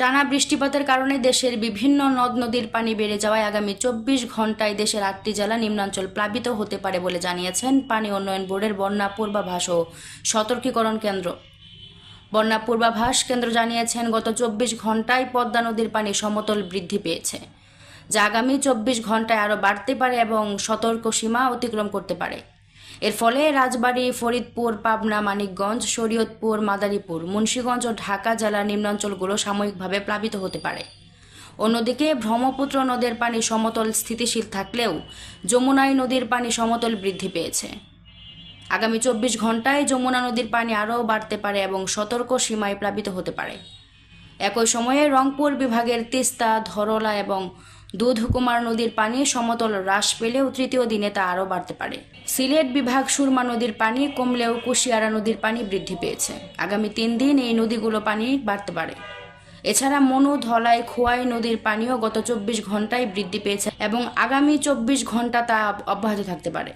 টানা বৃষ্টিপাতের কারণে দেশের বিভিন্ন নদ নদীর পানি বেড়ে যাওয়ায় আগামী চব্বিশ ঘন্টায় দেশের আটটি জেলা নিম্নাঞ্চল প্লাবিত হতে পারে বলে জানিয়েছেন পানি উন্নয়ন বোর্ডের বন্যা পূর্বাভাস ও সতর্কীকরণ কেন্দ্র। বন্যা পূর্বাভাস কেন্দ্র জানিয়েছেন, গত চব্বিশ ঘন্টায় পদ্মা নদীর পানি সমতল বৃদ্ধি পেয়েছে, যা আগামী চব্বিশ ঘন্টায় আরও বাড়তে পারে এবং সতর্ক সীমা অতিক্রম করতে পারে। এর ফলে রাজবাড়ী, ফরিদপুর, পাবনা, মানিকগঞ্জ, শরীয়তপুর, মাদারীপুর, মুন্সীগঞ্জ ও ঢাকা জেলার নিম্নাঞ্চলগুলো সাময়িকভাবে প্লাবিত হতে পারে। অন্যদিকে ব্রহ্মপুত্র নদের পানি সমতল স্থিতিশীল থাকলেও যমুনাই নদীর পানি সমতল বৃদ্ধি পেয়েছে। আগামী চব্বিশ ঘন্টায় যমুনা নদীর পানি আরও বাড়তে পারে এবং সতর্ক সীমায় প্লাবিত হতে পারে। একই সময়ে রংপুর বিভাগের তিস্তা, ধরলা এবং দুধকুমার নদীর পানি সমতল হ্রাস পেলেও তৃতীয় দিনে তা আরও বাড়তে পারে। সিলেট বিভাগ সুরমা নদীর পানি কমলেও কুশিয়ারা নদীর পানি বৃদ্ধি পেয়েছে। আগামী তিন দিন এই নদীগুলো পানি বাড়তে পারে। এছাড়া মনু, ধলাই, খোয়াই নদীর পানিও গত চব্বিশ ঘন্টায় বৃদ্ধি পেয়েছে এবং আগামী চব্বিশ ঘণ্টা তা অব্যাহত থাকতে পারে।